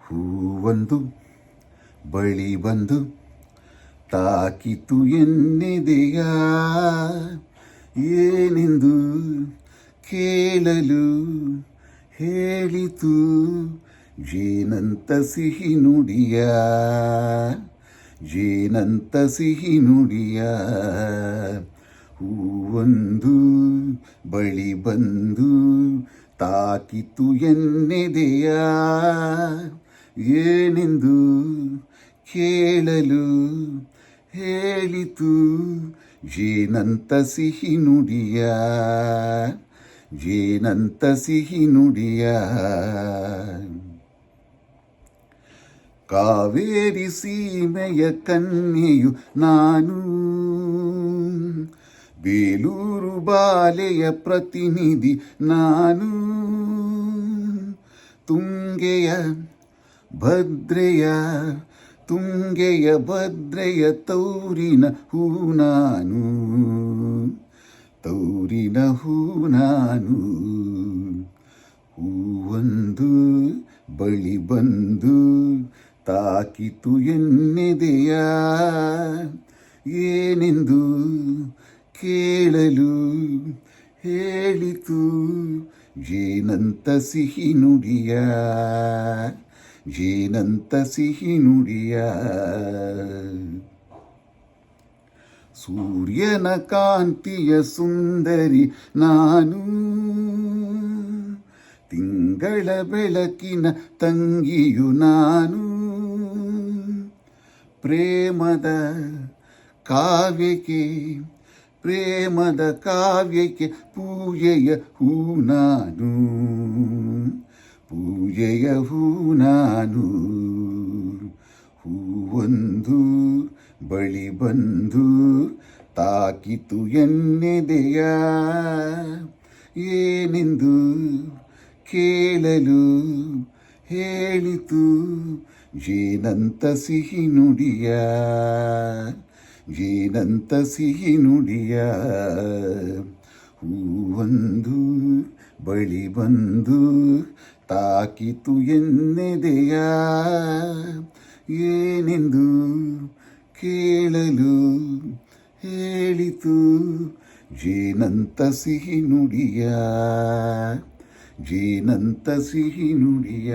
ಹೂವೊಂದು ಬಳಿ ಬಂದು ತಾಕಿತು ಎನ್ನೆದೆಯ ಏನೆಂದು ಕೇಳಲು ಹೇಳಿತು ಜೇನಂತ ಸಿಹಿ ನುಡಿಯ? ಜೇನಂತ ಸಿಹಿ ನುಡಿಯ? ಹೂವೊಂದು ಬಳಿ ಬಂದು ತಾಕಿತು ಎನ್ನೆದೆಯ? ಏನೆಂದು ಕೇಳಲು ಹೇಳಿತು? ಜೇನಂತ ಸಿಹಿ ನುಡಿಯ? ಜೇನಂತ ಸಿಹಿ ನುಡಿಯ? ಕಾವೇರಿ ಸೀಮೆಯ ಕನ್ಯೆಯು ನಾನು. ಬೇಲೂರು ಬಾಲೆಯ ಪ್ರತಿನಿಧಿ ನಾನು. ತುಂಗೆಯ ಭದ್ರೆಯ ತುಂಗೆಯ ಭದ್ರೆಯ ತೌರಿನ ಹೂ ನಾನು. ತೌರಿನ ಹೂ ನಾನು. ಹೂವೊಂದು ಬಳಿ ಬಂದು ತಾಕಿತು ಎನ್ನೆದೆಯ? ಏನೆಂದು ಕೇಳಲು ಹೇಳಿತು. ಜೇನಂತ ಸಿಹಿ ನುಡಿಯ, ಜೇನಂತ ಸಿಹಿ ನುಡಿಯ. ಸೂರ್ಯನ ಕಾಂತಿಯ ಸುಂದರಿ ನಾನು. ತಿಂಗಳ ಬೆಳಕಿನ ತಂಗಿಯು ನಾನು. ಪ್ರೇಮದ ಕಾವ್ಯಕ್ಕೆ ಪ್ರೇಮದ ಕಾವ್ಯಕ್ಕೆ ಪೂಜೆಯ ಹೂ ನಾನು ಪೂಜೆಯ ಹೂ ನಾನು ಹೂವೊಂದು, ಬಳಿ ಬಂದು ತಾಕಿತು ಎನ್ನೆದೆಯ? ಏನೆಂದು ಕೇಳಲು ಹೇಳಿತು ಜೇನಂತ ಸಿಹಿ ನುಡಿಯ? ಜೇನಂತ ಸಿಹಿ ನುಡಿಯ ಹೂವೊಂದು, ಬಳಿ ಬಂದು ತಾಕಿತು ಎನ್ನೆದೆಯ? ಏನೆಂದು ಕೇಳಲು ಹೇಳಿತು ಜೇನಂತ ಸಿಹಿ ನುಡಿಯ ಜೇನಂತ ಸಿಹಿ ನುಡಿಯ